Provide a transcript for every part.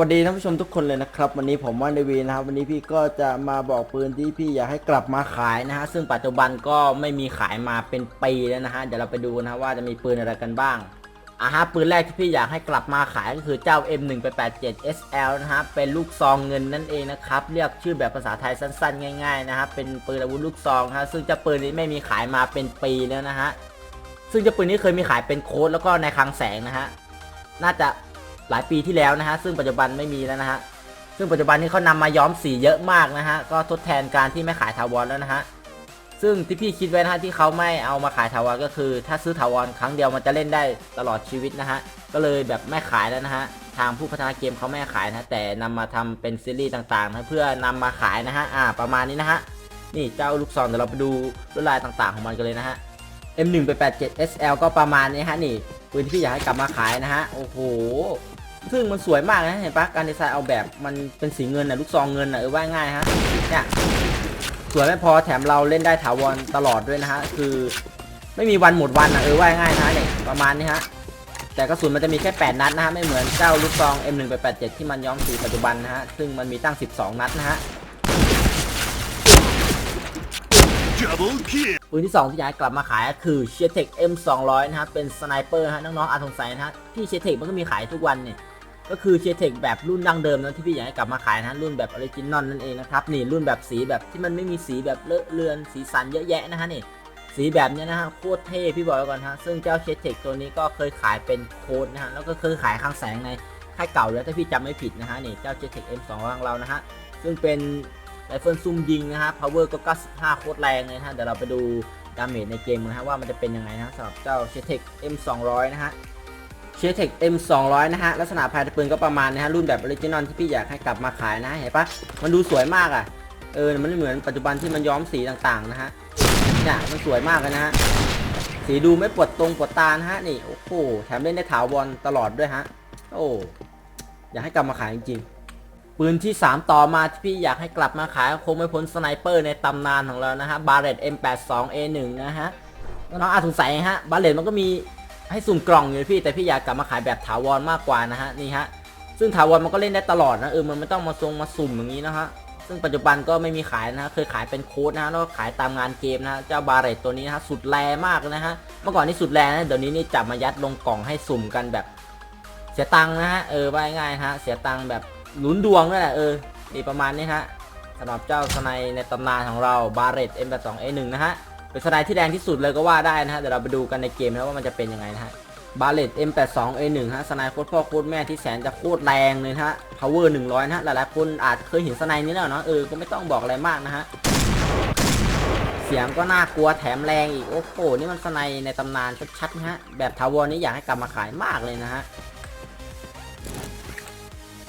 วัสดีท่านผู้ชมทุกคนเลยนะครับ วันนี้ผมว่านเดวีนะครับ วันนี้พี่ก็จะมาบอกปืนที่พี่อยากให้กลับมาขายนะฮะซึ่งปัจจุบันก็ไม่มีขายมาเป็นปีแล้วนะฮะเดี๋ยวเราไปดูนะฮะว่าจะมีปืนอะไรกันบ้างอะฮะปืนแรกที่พี่อยากให้กลับมาขายก็คือเจ้า M187 SL นะฮะเป็นลูกซองเงินนั่นเองนะครับเรียกชื่อแบบภาษาไทยสั้นๆ ง่ายๆนะครับเป็นปืนอาวุธลูกซองนะฮะซึ่งเจ้าปืนนี้ไม่มีขายมาเป็นปีแล้วนะฮะซึ่งเจ้าปืนนี้เคยมีขายเป็นโค้ดแล้วก็ในคลังแสงนะฮะน่าจะ หลายปีที่แล้วนะฮะซึ่งปัจจุบันไม่มีแล้วนะฮะซึ่งปัจจุบันนี้เขานำมาย้อมสีเยอะมากนะฮะก็ทดแทนการที่ไม่ขายถาวรแล้วนะฮะซึ่งที่พี่คิดไว้นะฮะที่เขาไม่เอามาขายถาวรก็คือ ถ้าซื้อถาวรครั้งเดียวมันจะเล่นได้ตลอดชีวิตนะฮะก็เลยแบบไม่ขายแล้วนะฮะทางผู้พัฒนาเกมเขาไม่ขายนะแต่นำมาทำเป็นซีรีส์ต่างๆนะเพื่อนำมาขายนะฮะอ่าประมาณนี้นะฮะนี่เจ้าลูกซองเดี๋ยวเราไปดูลวดลายต่างๆของมันกันเลยนะฮะ M1 ไป 87 SL ก็ประมาณนี้ฮะนี่ปืนที่พี่อยากให้กลับมาขายนะฮะ โอ้โห ซึ่งมันสวยมากนะเห็นปะการดีไซน์เอาแบบมันเป็นสีเงินนะลูกซองเงินนะเออว่าง่ายฮะเนี่ยสวยไม่พอแถมเราเล่นได้ถาวรตลอดด้วยนะฮะคือไม่มีวันหมดวันนะเออว่าง่ายนะฮะเนี่ยประมาณนี้ฮะแต่กระสุนมันจะมีแค่ 8 นัดนะฮะไม่เหมือนเจ้าลูกซอง M187 ที่มันย้อมสีปัจจุบันนะฮะซึ่งมันมีตั้ง 12 นัดนะฮะ Double kill. ปืนที่ 2 ที่อยากให้กลับมาขายก็คือเชียเทค M200 นะครับเป็นสไนเปอร์ฮะน้องๆอาจสงสัยนะฮะที่เชียเทคมันก็มีขายทุกวันเนี่ย ก็คือเชียเทคแบบรุ่นดั้งเดิมนะที่พี่อยากให้กลับมาขายนะรุ่นแบบออริจินอลนั่นเองนะครับนี่รุ่นแบบสีแบบที่มันไม่มีสีแบบเลอะเลือนสีสันเยอะแยะนะฮะนี่สีแบบเนี้ยนะฮะโคตรเท่พี่บอกไว้ก่อนฮะซึ่งเจ้าเชียเทคตัวนี้ก็เคยขายเป็นโค้ดนะฮะแล้วก็เคยขายข้างแสงในค่ายเก่าแล้วถ้าพี่จำไม่ผิดนะฮะนี่เจ้าเชียเทค M2 ของเรานะฮะซึ่งเป็นไรเฟิลซุ่มยิงนะฮะ power ก็ 95 โคตรแรงเลยนะฮะ เดี๋ยวเราไปดูดาเมจในเกมนะฮะว่ามันจะเป็นยังไงนะฮะสำหรับเจ้าเชเทค M200 นะฮะ เชเทค M200 นะฮะ ลักษณะภายในปืนก็ประมาณนะฮะ รุ่นแบบออริจินอลที่พี่อยากให้กลับมาขายนะ เห็นปะมันดูสวยมากอะ เออ มันไม่เหมือนปัจจุบันที่มันย้อมสีต่างๆนะฮะ เนี่ย มันสวยมากเลยนะฮะ สีดูไม่ปวดตรงปวดตานะฮะ นี่ โอ้โห แถมเล่นได้ถาวรตลอดด้วยฮะ โอ้ อยากให้กลับมาขายจริงๆ ปืนที่ 3 ต่อมาที่พี่อยากให้กลับมาขายคงไม่พ้นสไนเปอร์ในตำนานของเรานะฮะบาร์เรต M82A1 นะฮะ น้องๆอาจสงสัยฮะ บาร์เรตมันก็มี ให้สุ่มกล่องอยู่พี่แต่พี่อยากกลับมาขายแบบถาวรมากกว่านะฮะนี่ฮะซึ่งถาวรมันก็เล่นได้ตลอดนะเออมันไม่ต้องมาทรงมาสุ่มอย่างนี้นะฮะซึ่งปัจจุบันก็ไม่มีขายนะฮะเคยขายเป็นโค้ดนะฮะแล้วก็ขายตามงานเกมนะฮะเจ้าบาเรตตัวนี้นะฮะสุดแรงมากนะฮะเมื่อก่อนนี่สุดแรงนะเดี๋ยวนี้นี่จับมายัดลงกล่องให้สุ่มกันแบบ เสียตังค์นะฮะเออว่าง่ายฮะเสียตังค์แบบลุ้นดวงนั่นแหละเออนี่ประมาณนี้ฮะสำหรับเจ้าสไนในตำนานของเราบาร์เรต M82A1 นะฮะ เป็นสไนที่แรงที่สุดเลยก็ว่าได้นะฮะเดี๋ยวเราไปดูกันในเกมนะว่ามันจะเป็นยังไงนะฮะบาเรต M82A1 ฮะสไนโคตรพ่อโคตรแม่ที่แสนจะโคตรแรงเลยนะฮะ power 100 นะฮะหลายๆคนอาจเคยเห็นสไนนี้แล้วเนาะเออก็ไม่ต้องบอกอะไรมากนะฮะเสียงก็น่ากลัวแถมแรงอีก โอ้โห นี่มันสไนในตำนานชัดๆนะฮะ แบบทาวเวอร์นี้อยากให้กลับมาขายมากเลยนะฮะ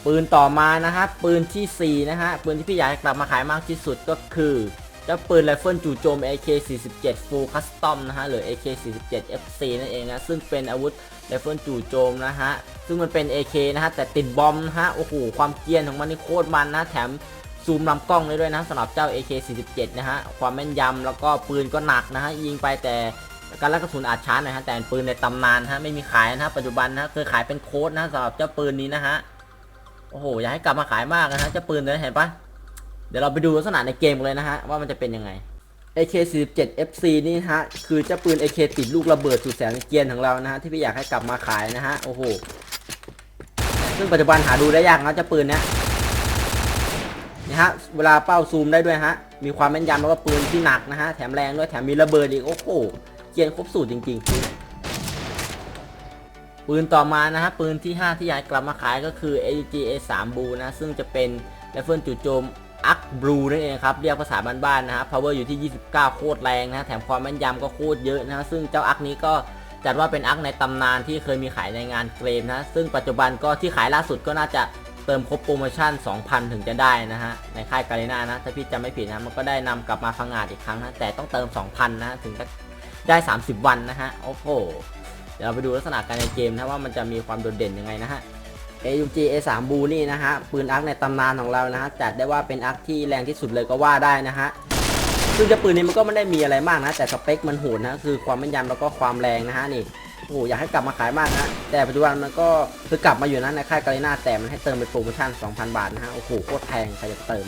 ปืนต่อมานะฮะ ปืนทีสี่4 นะฮะ ปืนที่พี่อยากให้กลับมาขายมากที่สุดก็คือ เจ้าปืนไรเฟิลจู่โจม AK47 Full Custom นะฮะหรือ AK47 FC นั่นเองนะซึ่งเป็นอาวุธไรเฟิลจู่โจมนะฮะซึ่งมันเป็น AK นะฮะแต่ติดบอมนะฮะโอ้โหความเกรียนของมันนี่โคตรมันนะแถมซูมลำกล้องได้ด้วยนะสำหรับเจ้า AK47 นะฮะความแม่นยำแล้วก็ปืนก็หนักนะฮะยิงไปแต่การลักกระสุนอาจช้าหน่อยฮะแต่ปืนในตำนานฮะไม่มีขายนะฮะปัจจุบันนะเคยขายเป็นโค้ดนะสำหรับเจ้าปืนนี้นะฮะโอ้โหอยากให้กลับมาขายมากนะฮะเจะปืนเลยเห็นปะ เดี๋ยวเราไปดูลักษณะในเกมกันเลยนะฮะ ว่ามันจะเป็นยังไง AK47 FC นี่ฮะ คือเจ้าปืน AK ติดลูกระเบิดสุดแสนเกียนของเรานะฮะ ที่พี่อยากให้กลับมาขายนะฮะ โอ้โห ซึ่งปัจจุบันหาดูได้ยากนะเจ้าปืนเนี้ยนี่ฮะ เวลาเป้าซูมได้ด้วยฮะ มีความแม่นยำแล้วก็ปืนที่หนักนะฮะ แถมแรงด้วย แถมมีระเบิดอีก โอ้โห เกียนครบสูตรจริง ๆปืนต่อมานะฮะปืนที่ 5 ที่อยากกลับมาขายก็คือ AG A3 Blue นะ ซึ่งจะเป็น ไรเฟิลจู่โจมอักบลูนั่นเองครับเรียกภาษาบ้านๆนะฮะ power อยู่ที่ 29 โคตรแรงนะแถมความแม่นยำก็โคตรเยอะนะซึ่งเจ้าอักนี้ก็จัดว่าเป็นอักในตำนานที่เคยมีขายในงานเกมนะซึ่งปัจจุบันก็ที่ขายล่าสุดก็น่าจะเติมครบโปรโมชั่น 2,000 ถึงจะได้นะฮะในค่ายกาเลน่านะถ้าพี่จำไม่ผิดนะมันก็ได้นำกลับมาพังงาดอีกครั้งนะแต่ต้องเติม 2,000 นะถึงจะได้ 30 วันนะฮะโอ้โหเดี๋ยวเราไปดูลักษณะการในเกมนะว่ามันจะมีความโดดเด่นยังไงนะฮะ AUG A3 บูนี่นะฮะปืนอาร์คในตำนานของเรานะฮะจัดได้ว่าเป็นอาร์คที่แรงที่สุดเลยก็ว่าได้นะฮะซึ่งจะปืนนี้มันก็ไม่ได้มีอะไรมากนะ แต่สเปคมันโหดนะคือความแม่นยำแล้วก็ความแรงนะฮะนี่โอ้อยากให้กลับมาขายมากนะแต่ปัจจุบันมันก็คือกลับมาอยู่นะในค่ายกาลิน่าแต่มันให้เติมเป็นโปรโมชั่น 2,000 บาทนะฮะโอ้โหโคตรแพงใครจะเติม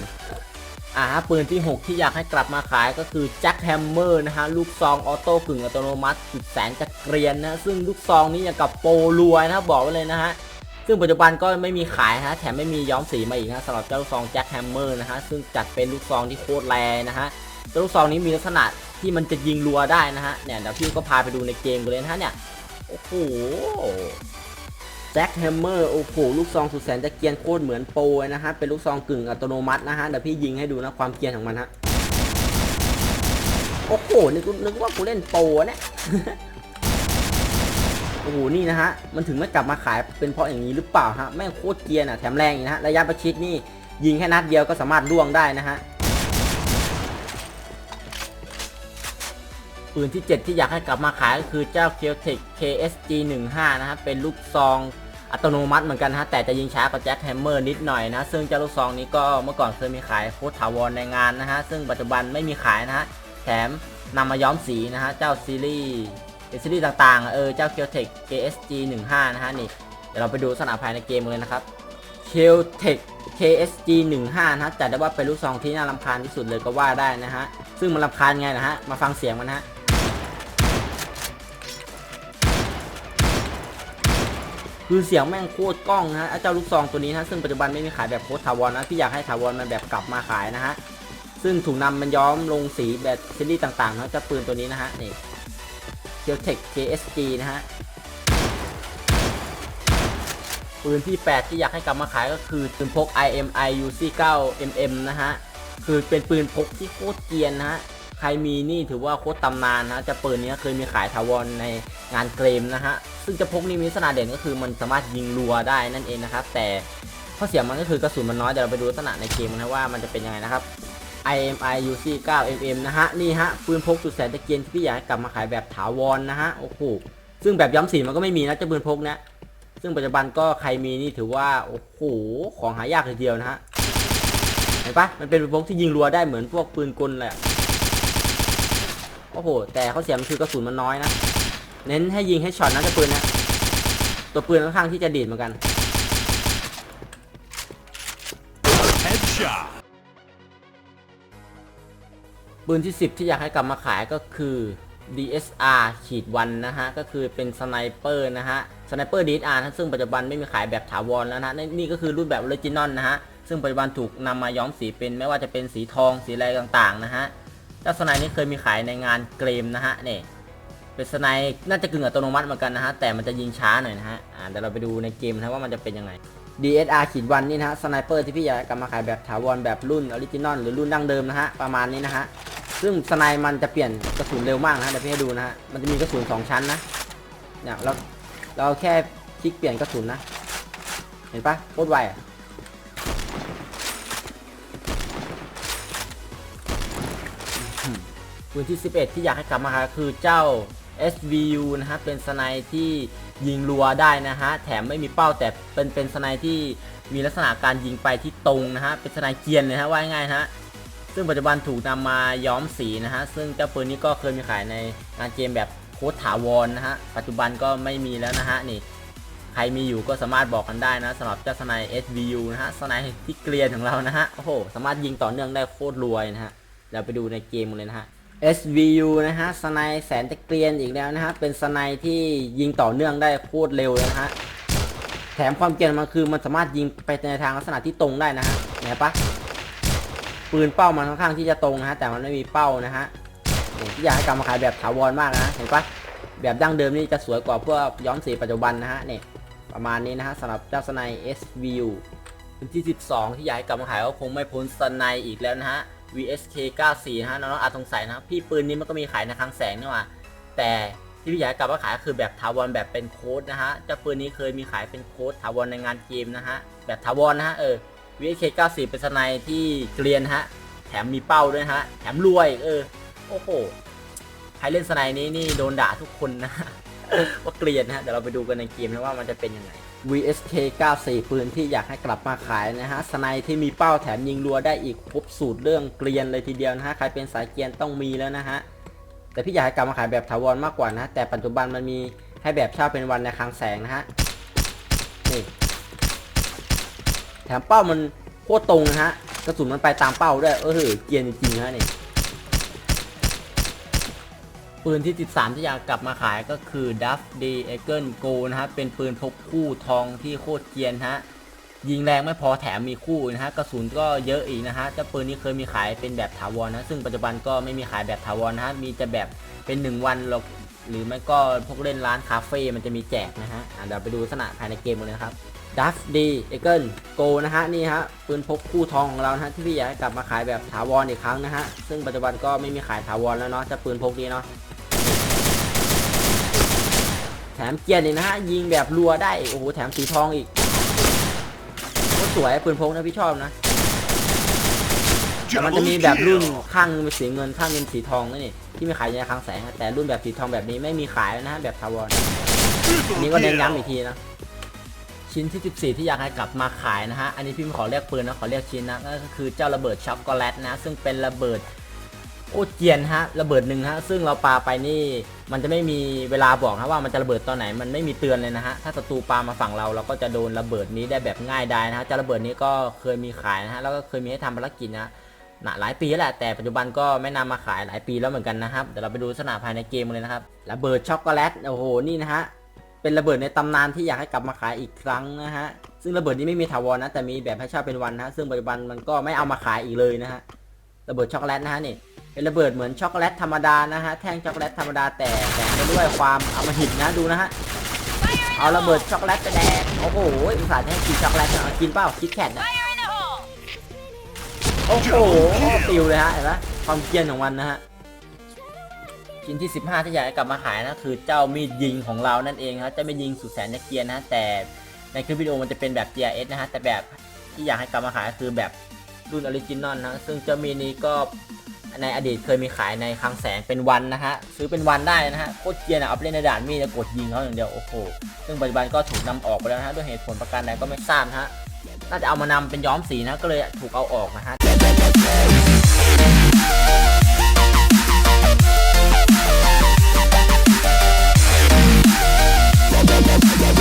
อ่าฮะปืนที่ 6 ที่อยากให้กลับมาขายก็คือแจ็คแฮมเมอร์นะฮะลูกซองออโต้กึ่งอัตโนมัติสุดแสนจะเกรียนนะซึ่งลูกซองนี้อย่างกับโปรรวยนะบอกไว้เลยนะฮะ ซึ่งปัจจุบันก็ไม่มีขายนะฮะแถมไม่มีย้อมสีมาอีกนะสำหรับเจ้าลูกซองแจ็คแฮมเมอร์นะฮะซึ่งจัดเป็นลูกซองที่โคตรแรงนะฮะเจ้าลูกซองนี้มีลักษณะที่มันจะยิงรัวได้นะฮะเนี่ยเดี๋ยวพี่ก็พาไปดูในเกมกันเลยนะฮะเนี่ยโอ้โหแจ็คแฮมเมอร์โอ้โหลูกซองสุดแสนจะเกียนโคตรเหมือนโปรนะฮะเป็นลูกซองกึ่งอัตโนมัตินะฮะเดี๋ยวพี่ยิงให้ดูนะความเกียนของมันฮะโอ้โหนึกนึกว่ากูเล่นโปรเนี่ย อ้โหนี่นะฮะมันถึงไม่กลับมาขายเป็นเพราะอย่างนี้หรือเปล่าฮะแม่งโคตรเกียร์น่ะแถมแรงอีกนะฮะระยะประชิดนี่ยิงแค่นัดเดียวก็สามารถล่วงได้นะฮะปืนที่ 7 ที่อยากให้กลับมาขายก็คือเจ้า k e l t e c KSG 15นะฮะเป็นลูกซองอัตโนมัติเหมือนกันฮะแต่จะยิงช้ากว่าแจ็คแฮมเมอร์นิดหน่อยนะซึ่งเจ้าลูกซองนี้ก็เมื่อก่อนเคยมีขายโคตรถาวรในงานนะฮะซึ่งปัจจุบันไม่มีขายนะฮะแถมนำมาย้อมสีนะฮะเจ้าซีรีส์ เป็นซีรีส์ต่างๆ เออ เจ้า k e l t e c KSG 15นะฮะนี่ เดี๋ยวเราไปดูสนามภายในเกมเลยนะครับ k e l t e c KSG 15นะฮะจัดได้ว่าเป็นลูกซองที่น่ารำคาญที่สุดเลยก็ว่าได้นะฮะ ซึ่งมันรำคาญไงนะฮะ มาฟังเสียงมันฮะคือเสียงแม่งโคตรกล้องนะฮะเจ้าลูกซองตัวนี้นะซึ่งปัจจุบันไม่มีขายแบบโคตรถาวรนะพี่อยากให้ถาวรมันแบบกลับมาขายนะฮะซึ่งถูกนำมันย้อมลงสีแบบซีรีส์ต่างๆนะเจ้าปืนตัวนี้นะฮะนี่ เคียวเทค KSG นะฮะ ปืนที่ 8 ที่อยากให้กลับมาขายก็คือปืนพก IMI UC 9 MM นะฮะ คือเป็นปืนพกที่โคตรเกียนนะฮะ ใครมีนี่ถือว่าโคตรตำนานนะ จะปืนนี้เคยมีขายถาวรในงานเกรมนะฮะ ซึ่งจะพกนี่มีลักษณะเด่นก็คือมันสามารถยิงรัวได้นั่นเองนะครับ แต่ข้อเสียมันก็คือกระสุนมันน้อย เดี๋ยวเราไปดูลักษณะในเกมนะว่ามันจะเป็นยังไงนะครับ IMI UC 9 mm นะฮะ นี่ฮะ ปืนพกสุดแสนตะเกียนที่พี่อยากกลับมาขายแบบถาวรนะฮะ โอ้โห ซึ่งแบบย้ำสีมันก็ไม่มีนะเจ้าปืนพกเนี้ยซึ่งปัจจุบันก็ใครมีนี่ถือว่า โอ้โห ของหายากเลยทีเดียวนะฮะ เห็นปะมันเป็นปืนพกที่ยิงรัวได้เหมือนพวกปืนกลเลยอะโอ้โห แต่เข้อเสียมันคือกระสุนมันน้อยนะ เน้นให้ยิงให้ช็อตนะเจ้าปืนนะ ตัวปืนค่อนข้างที่จะดีดเหมือนกัน Headshot. ปืนที่ 10 ที่อยากให้กลับมาขายก็คือ DSR ขีดวันนะฮะ ก็คือเป็นสไนเปอร์นะฮะ สไนเปอร์ DSR ซึ่งปัจจุบันไม่มีขายแบบถาวรแล้วนะนี่ก็คือรุ่นแบบออริจินอลนะฮะ ซึ่งปัจจุบันถูกนำมาย้อมสีเป็นไม่ว่าจะเป็นสีทองสีอะไรต่างๆนะฮะเจ้าสไนนี้เคยมีขายในงานเกมนะฮะเนี่ยเป็นสไนน่าจะกึ่งอัตโนมัติเหมือนกันนะฮะ แต่มันจะยิงช้าหน่อยนะฮะอ่าเดี๋ยวเราไปดูในเกมนะว่ามันจะเป็นยังไง DSR ขีดวันนี่นะฮะสไนเปอร์ที่พี่อยากกลับมาขายแบบถาวรแบบรุ่นออริจินอลหรือรุ่นดั้งเดิมนะฮะประมาณนี้นะฮะ ซึ่งสไนมันจะเปลี่ยนกระสุนเร็วมากนะเดี๋ยวพี่ให้ดูนะฮะ มันจะมีกระสุนสองชั้นนะ เนี่ยเราเราแค่คลิกเปลี่ยนกระสุนนะ เห็นปะโคตรไวอะปืนที่ 11 ที่อยากให้กลับมาคือเจ้า SVU นะฮะ เป็นสไนที่ยิงรัวได้นะฮะ แถมไม่มีเป้าแต่เป็นเป็นสไนที่มีลักษณะการยิงไปที่ตรงนะฮะ เป็นสไนเกียนเลยฮะ ว่าง่ายฮะ ซึ่งปัจจุบันถูกนำมาย้อมสีนะฮะ ซึ่งเจ้าปืนนี้ก็เคยมีขายในงานเกมแบบโค้ดถาวรนะฮะ ปัจจุบันก็ไม่มีแล้วนะฮะนี่ ใครมีอยู่ก็สามารถบอกกันได้นะสำหรับเจ้าสไน SVU นะฮะสไนที่เกรียนของเรานะฮะ โอ้โห สามารถยิงต่อเนื่องได้โคตรรวยนะฮะ เราไปดูในเกมกันเลยนะฮะ SVU นะฮะสไนแสนจะเกรียนอีกแล้วนะฮะ เป็นสไนที่ยิงต่อเนื่องได้โคตรเร็วนะฮะ แถมความเกรียนมันคือมันสามารถยิงไปในทางลักษณะที่ตรงได้นะฮะเห็นปะ ปืนเป้ามันค่อนข้างที่จะตรงนะฮะแต่มันไม่มีเป้านะฮะนี่ที่อยากให้กลับมาขายแบบถาวรมากนะเห็นปะแบบดั้งเดิมนี่จะสวยกว่าเพวกย้อมสีปัจจุบันนะฮะเนี่ยประมาณนี้นะฮะสำหรับเจ้าสไน SVU พื้นที่ 12 ที่อยากให้กลับมาขายก็คงไม่พ้นสไนอีกแล้วนะฮะ VSK 94นะฮะน้องๆอาจสงสัยนะพี่ปืนนี้มันก็มีขายในคลังแสงนี่ว่าแต่ที่พี่อยากกลับมาขายก็คือแบบถาวรแบบเป็นโค้ดนะฮะเจ้าปืนนี้เคยมีขายเป็นโค้ดถาวรในงานเกมนะฮะแบบถาวรนะฮะเออ VK 94เป็นสไนที่เกรียนฮะ แถมมีเป้าด้วยฮะ แถมรวยเออ โอ้โห ใครเล่นสไนนี้นี่โดนด่าทุกคนนะว่าเกรียนนะฮะ เดี๋ยวเราไปดูกันในเกมนะว่ามันจะเป็นยังไง VSK 94 ปืนที่อยากให้กลับมาขายนะฮะ สไนที่มีเป้าแถมยิงรัวได้อีกครบสูตรเรื่องเกรียนเลยทีเดียวนะฮะ ใครเป็นสายเกรียนต้องมีแล้วนะฮะ แต่พี่อยากให้กลับมาขายแบบถาวรมากกว่านะ แต่ปัจจุบันมันมีให้แบบเช่าเป็นวันในคลังแสงนะฮะ นี่ แถมเป้ามันโคตรตรงนะฮะกระสุนมันไปตามเป้าด้วยเออเกียนจริงๆนะนี่ปืนที่ 13 ที่อยากกลับมาขายก็คือ Duff D Eagle Go นะฮะเป็นปืนพกคู่ทองที่โคตรเกียนฮะยิงแรงไม่พอแถมมีคู่นะฮะกระสุนก็เยอะอีกนะฮะเจ้าปืนนี้เคยมีขายเป็นแบบถาวรนะซึ่งปัจจุบันก็ไม่มีขายแบบถาวรนะฮะมีแต่แบบเป็น 1 วันหรอกหรือไม่ก็พวกเล่นร้านคาเฟ่มันจะมีแจกนะฮะเดี๋ยวไปดูลักษณะภายในเกมกันเลยนะครับ Duff D Eagle Go นะฮะนี่ฮะปืนพกคู่ทองของเรานะฮะที่พี่อยากกลับมาขายแบบถาวรอีกครั้งนะฮะซึ่งปัจจุบันก็ไม่มีขายถาวรแล้วเนาะเจ้าปืนพกนี้เนาะแถมเกียร์อีกนะฮะยิงแบบรัวได้โอ้โหแถมสีทองอีกโคตรสวยปืนพกนะพี่ชอบนะแต่มันจะมีแบบรุ่นข้างนึงเป็นสีเงินข้างนึงสีทองนั่นนี่ที่มีขายในคลังแสงแต่รุ่นแบบสีทองแบบนี้ไม่มีขายแล้วนะฮะแบบทาวรอันนี้ก็เน้นย้ำอีกทีนะ ชิ้นที่ 14 ที่อยากให้กลับมาขายนะฮะ อันนี้พี่ไม่ขอเรียกปืนนะ ขอเรียกชิ้นนะก็คือเจ้าระเบิดช็อกโกแลตนะ ซึ่งเป็นระเบิดโคตรเกรียนฮะ ระเบิดหนึ่งฮะ ซึ่งเราปาไปนี่ มันจะไม่มีเวลาบอกนะว่ามันจะระเบิดตอนไหน มันไม่มีเตือนเลยนะฮะ ถ้าศัตรูปามาฝั่งเราเราก็จะโดนระเบิดนี้ได้แบบง่ายดายนะฮะเจ้าระเบิดนี้ก็เคยมีขายนะฮะ แล้วก็เคยมีให้ทำภารกิจนะหนาหลายปีแล้วแหละแต่ปัจจุบันก็ไม่นำมาขายหลายปีแล้วเหมือนกันนะครับเดี๋ยวเราไปดูลักษณะภายในเกมเลยนะครับระเบิดช็อกโกแลตโอ้โหนี่นะฮะ เป็นระเบิดในตำนานที่อยากให้กลับมาขายอีกครั้งนะฮะ ซึ่งระเบิดนี้ไม่มีถาวรนะ แต่มีแบบให้เช่าเป็นวันนะฮะซึ่งปัจจุบันมันก็ไม่เอามาขายอีกเลยนะฮะ ระเบิดช็อกโกแลตนะฮะนี่ เป็นระเบิดเหมือนช็อกโกแลตธรรมดานะฮะ แท่งช็อกโกแลตธรรมดาแต่แต่งไปด้วยความเอามาหิตนะดูนะฮะ เอาระเบิดช็อกโกแลตไปแดกโอ้โหอุตส่าห์จะให้กินช็อกโกแลตเอากินเปล่าคิดแคทนะโอ้โหปิวเลยฮะเห็นไหมความเกรียนของมันนะฮะ ชิ้นที่ 15 ที่อยากให้กลับมาขายนะคือเจ้ามีดยิงของเรานั่นเองครับจ้ามีดยิงสุดแสนจะเกียนนะแต่ในคลิปวิดีโอมันจะเป็นแบบ GRS นะฮะแต่แบบที่อยากให้กลับมาขายก็คือแบบรุ่นออริจินอลนะซึ่งเจ้ามีดนี้ก็ในอดีตเคยมีขายในคลังแสงเป็นวันนะฮะซื้อเป็นวันได้นะฮะโคตรเกียร์นะเอาไปเล่นในด่านมีดกดยิงเขาอย่างเดียวโอ้โหซึ่งปัจจุบันก็ถูกนำออกไปแล้วนะฮะด้วยเหตุผลประการใดก็ไม่ทราบนะฮะน่าจะเอามานำเป็นย้อมสีนะก็เลยถูกเอาออกนะฮะ yeah.